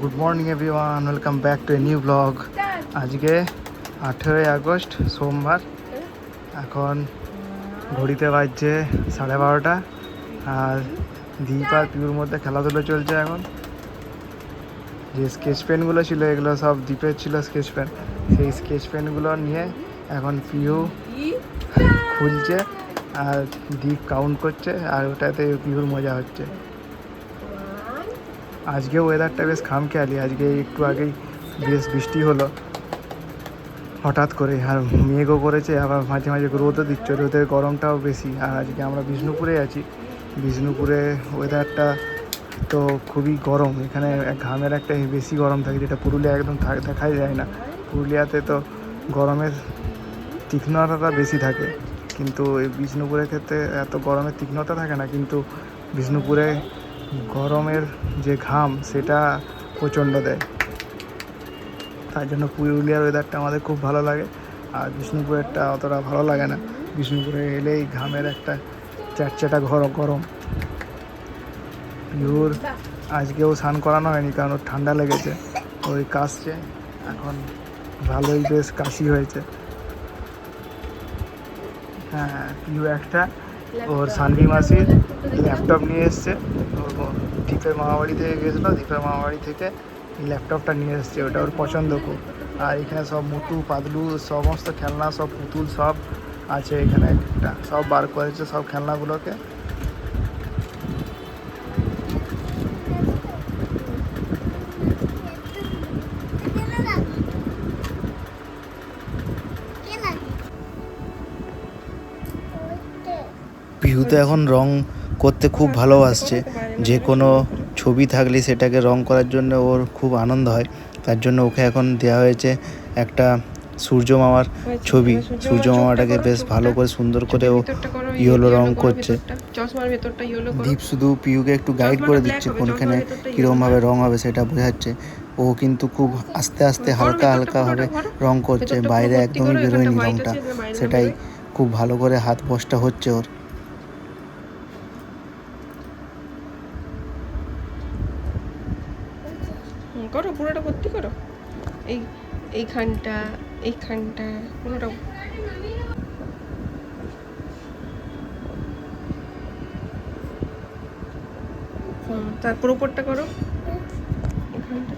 Good morning everyone welcome back to a new blog আজকে আঠেরোই August, সোমবার। এখন ঘড়িতে বাজছে সাড়ে বারোটা। আর দীপ আর পিউর মধ্যে খেলাধুলো চলছে এখন। যে স্কেচ পেনগুলো ছিল, এগুলো সব দ্বীপের ছিল স্কেচ পেন সেই স্কেচ পেনগুলো নিয়ে এখন পিউ খুলছে আর দ্বীপ কাউন্ট করছে, আর ওটাতে পিউর মজা হচ্ছে। আজকে ওয়েদারটা বেশ খামখেয়ালি। আজকে একটু আগেই বেশ বৃষ্টি হলো। হঠাৎ করে আর মেঘও করেছে, আবার মাঝে মাঝে রোদও দিচ্ছে। রোদের গরমটাও বেশি। আর আজকে আমরা বিষ্ণুপুরে আছি। বিষ্ণুপুরে ওয়েদারটা তো খুবই গরম। এখানে ঘামের একটা বেশি গরম থাকে, যেটা পুরুলিয়া একদম দেখাই যায় না। পুরুলিয়াতে তো গরমের তীক্ষ্ণতাটা বেশি থাকে। কিন্তু এই বিষ্ণুপুরের ক্ষেত্রে এত গরমের তীক্ষ্ণতা থাকে না। কিন্তু বিষ্ণুপুরে গরমের যে ঘাম, সেটা প্রচণ্ড দেয়। তার জন্য পুরুলিয়ার ওয়েদারটা আমাদের খুব ভালো লাগে। আর বিষ্ণুপুরেরটা অতটা ভালো লাগে না। বিষ্ণুপুরে এলেই ঘামের একটা চ্যাটচ্যাটা ঘর, গরম। পিওর আজকেও স্নান করানো হয়নি, কারণ ওর ঠান্ডা লেগেছে। ওই কাশছে, এখন ভালোই বেশ কাশি হয়েছে। হ্যাঁ পিউ একটা। ওর সানভি মাসির ল্যাপটপ নিয়ে এসছে। দীপের মামাবাড়ি থেকে গেছিল দীপের মামাবাড়ি থেকে ল্যাপটপটা নিয়ে এসছে ওটা ওর পছন্দ খুব। আর এখানে সব মুটু পাতলু সমস্ত খেলনা সব পুতুল সব আছে এখানে একটা। সব বার করেছে সব খেলনাগুলোকে। পিহু তো এখন রং করতে খুব ভালোবাসছে। যে কোনো ছবি থাকলে সেটাকে রং করার জন্য ওর খুব আনন্দ হয়। তার জন্য ওকে এখন দেওয়া হয়েছে একটা সূর্য মামার ছবি। সূর্য মামাটাকে বেশ ভালো করে সুন্দর করে ও ইয়েলো রং করছে। দীপ শুধু পিউকে একটু গাইড করে দিচ্ছে কোনখানে কীরকমভাবে রং হবে সেটা বোঝাচ্ছে। ও কিন্তু খুব আস্তে আস্তে হালকা হালকা ভাবে রং করছে। বাইরে একদমই বেরোয়নি রংটা। সেটাই খুব ভালো করে হাত বসটা হচ্ছে ওর। করো, পুরোটা ভর্তি করো। এই, এইখানটা এইখানটা, পুরোটা। তারপর উপরটা করো। এখানটা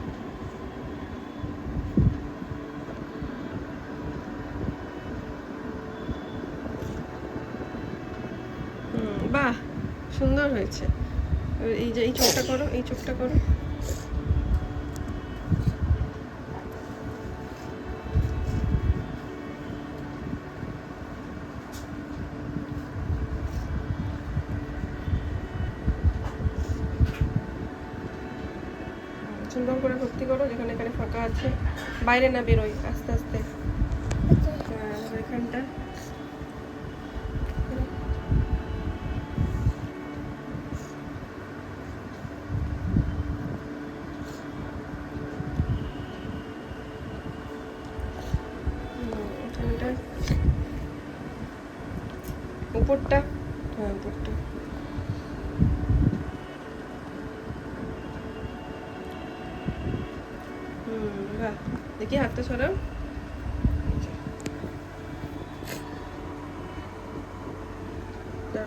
বাহ, সুন্দর হয়েছে। এই যে, এই চোখটা করো, এই চোখটা করো। সুন্দর করে ভর্তি করো, যেখানে এখানে ফাঁকা আছে। বাইরে না বেরোই, আস্তে আস্তে। এখানটা। উপরটা হ্যাঁ উপরটা বাহ দেখি হাতটা সরাও।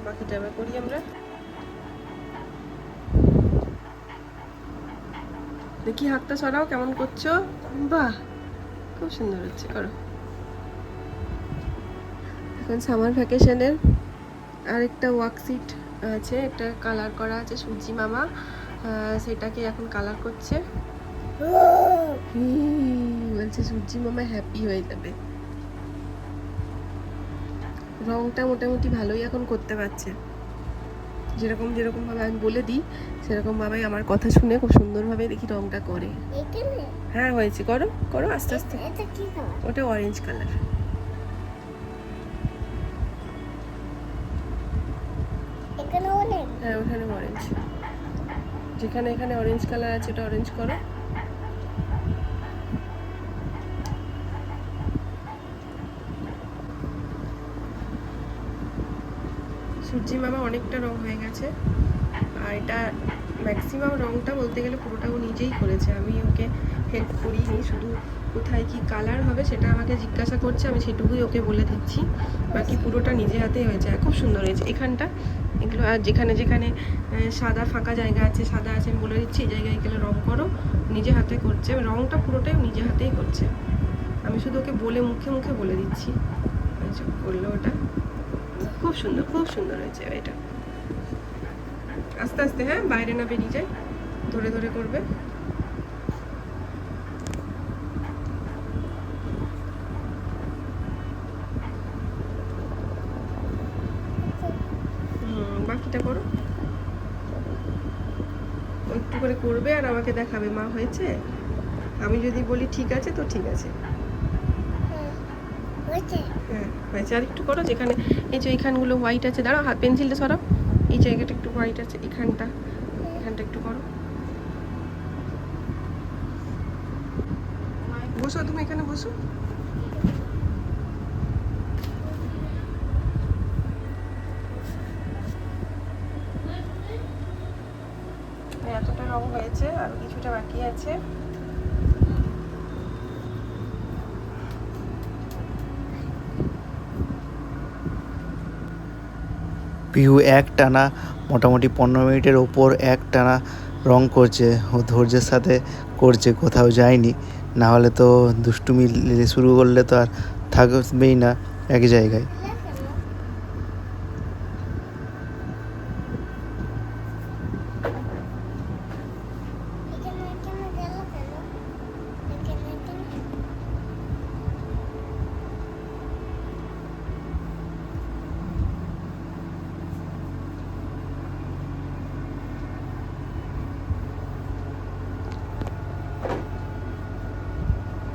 বাকিটা এবার করি আমরা। দেখি হাতটা সরাও, কেমন করছ? বাহ, খুব সুন্দর হচ্ছে, করো। এখন সামার ভ্যাকেশনের আরেকটা ওয়ার্কশিট আছে, একটা কালার করা আছে সূর্যি মামা সেটাকে এখন কালার করছে। বলছে সূর্যি মামা হ্যাপি হয়ে যাবে। রংটা মোটামুটি ভালোই এখন করতে পারছে। যেরকম যেরকম ভাবে আমি বলে দিই সেরকম ভাবে আমার কথা শুনে খুব সুন্দরভাবে দেখি রংটা করে। হ্যাঁ হয়েছে। করো করো আস্তে আস্তে। ওটা অরেঞ্জ কালার হ্যাঁ ওখানে অরেঞ্জ যেখানে এখানে অরেঞ্জ কালার আছে ওটা অরেঞ্জ করো। সূর্যি মামা অনেকটা রং হয়ে গেছে। আর এটা ম্যাক্সিমাম রংটা বলতে গেলে পুরোটা ও নিজেই করেছে। আমি ওকে হেল্প করিনি, শুধু কোথায় কি কালার হবে সেটা আমাকে জিজ্ঞাসা করছে, আমি সেটুকুই ওকে বলে দিচ্ছি। বাকি পুরোটা নিজে হাতেই হয়েছে। খুব সুন্দর হয়েছে। এখানটা এগুলো, আর যেখানে যেখানে সাদা ফাঁকা জায়গা আছে, সাদা আছে, আমি বলে দিচ্ছি, এই জায়গায় গেলে রং করো, নিজে হাতে করছে। রংটা পুরোটাই নিজে হাতেই করছে। আমি শুধু ওকে বলে, মুখে মুখে বলে দিচ্ছি। করল ওটা। খুব সুন্দর খুব সুন্দর হয়েছে এটা। আস্তে আস্তে হ্যাঁ বাইরে না বেরিয়ে যায় ধরে ধরে করবে। বাকিটা করো। একটু করে করবে আর আমাকে দেখাবে, মা হয়েছে? আমি যদি বলি ঠিক আছে, তো ঠিক আছে। হয়েছে? হ্যাঁ আর একটু করো, যেখানে এই যে এইখানগুলো হোয়াইট আছে। দাঁড়াও, হাত পেন্সিলটা সরাও। এই জায়গাটা একটু হোয়াইট আছে এখানটা এখানটা একটু করো। বসো, তুমি এখানে বসো। এতটা রং হয়েছে, আর কিছুটা বাকি আছে। পিহু এক টানা, মোটামুটি পনেরো মিনিটের ওপর এক টানা রং করছে ও ধৈর্যের সাথে করছে, কোথাও যায়নি। না হলে তো দুষ্টুমি শুরু করলে তো আর থাকবেই না এক জায়গায় এখানে এখানে গেল কেন এখানে এখানে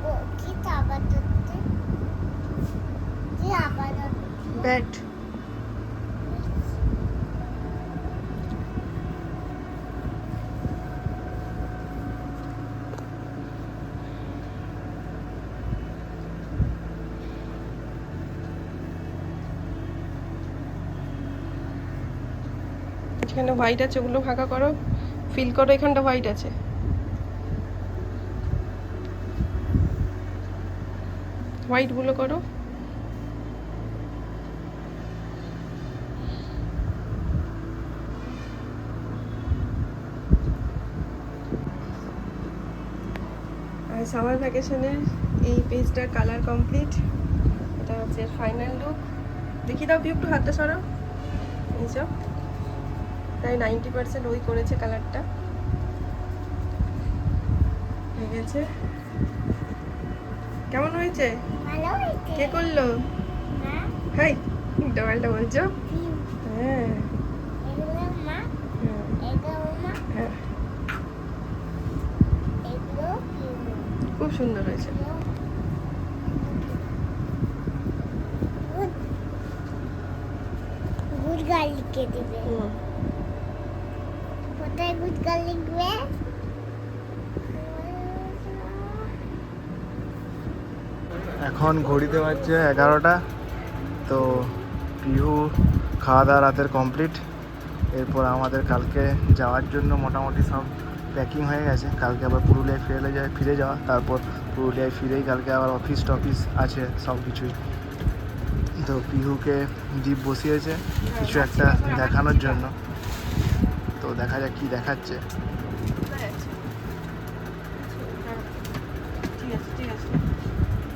ও কি আবার ধরতে কি আবার ব্যাট এখানে হোয়াইট আছে, ওগুলো ফাঁকা করো। ফিল করো, এখানটা হোয়াইট আছে। হোয়াইটগুলো করো। সামার ভ্যাকেশনের এই পেজটার কালার কমপ্লিট এটা হচ্ছে ফাইনাল লুক দেখি দাও কি একটু হাতটা সরাও। এইসব প্রায় নাইনটি পার্সেন্ট ওই করেছে কালারটা হয়ে গেছে। কেমন হয়েছে? কে করল? হাই ডবলটা বলছো? হ্যাঁ। হ্যাঁ, এগুলো মা হ্যাঁ এগুলো পিউ খুব সুন্দর হয়েছে। গুড গুড গার্ল লিখে দেবে। কোথায় গুড গার্ল লিখবে? এখন ঘড়িতে বাজছে এগারোটা। তো পিহু খাওয়া দাওয়া রাতের কমপ্লিট এরপর আমাদের কালকে যাওয়ার জন্য মোটামুটি সব প্যাকিং হয়ে গেছে। কালকে আবার পুরুলিয়ায় ফিরে যায়, ফিরে যাওয়া। তারপর পুরুলিয়ায় ফিরেই কালকে আবার অফিস টফিস আছে, সব কিছুই। তো পিহুকে দ্বীপ বসিয়েছে কিছু একটা দেখানোর জন্য। তো দেখা যাক কি দেখাচ্ছে।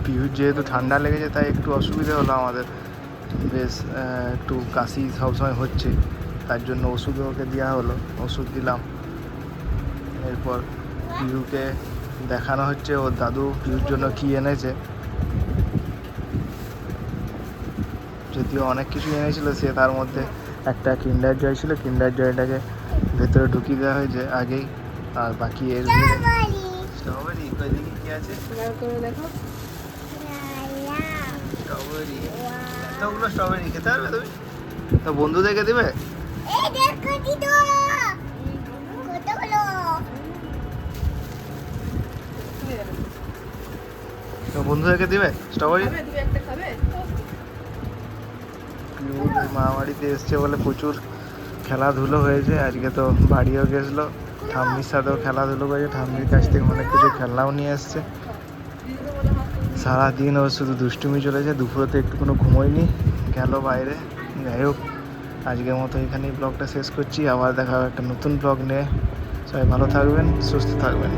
পিহুর যেহেতু ঠান্ডা লেগেছে, তাই একটু অসুবিধা হলো আমাদের। বেশ একটু কাশি সবসময় হচ্ছে তার জন্য ওষুধও ওকে দেওয়া হলো, ওষুধ দিলাম। এরপর পিহুকে দেখানো হচ্ছে ওর দাদু পিহুর জন্য কি এনেছে। যদিও অনেক কিছু এনেছিল সে তার মধ্যে একটা কিন্ডার জয় ছিল। কিন্ডার জয়টাকে ভেতরে ঢুকিয়ে দেওয়া হয়েছে আগেই আর বাকি এর স্ট্রবেরি দেখি কি আছে? দেখো। স্ট্রবেরি এতগুলো স্ট্রবেরি খেতে পারবে তুমি? তো বন্ধুদেরকে দেবে? বন্ধুদেরকে দিবে? স্ট্রবেরি খাবে তুমি একটা খাবে। মা বাড়িতে এসছে বলে প্রচুর খেলাধুলো হয়েছে। আজকে তো বাড়িও গেছিল। ঠাম্মির সাথেও খেলাধুলো করেছে। ঠাম্মির কাছ থেকে অনেক কিছু খেলনাও নিয়ে এসছে। সারাদিন ও শুধু দুষ্টুমি চলেছে। দুপুরে তো একটু কোনো ঘুমোয়নি গেল বাইরে। যাই হোক আজকের মতো এখানেই ব্লগটা শেষ করছি। আবার দেখা একটা নতুন ব্লগ নিয়ে। সবাই ভালো থাকবেন সুস্থ থাকবেন।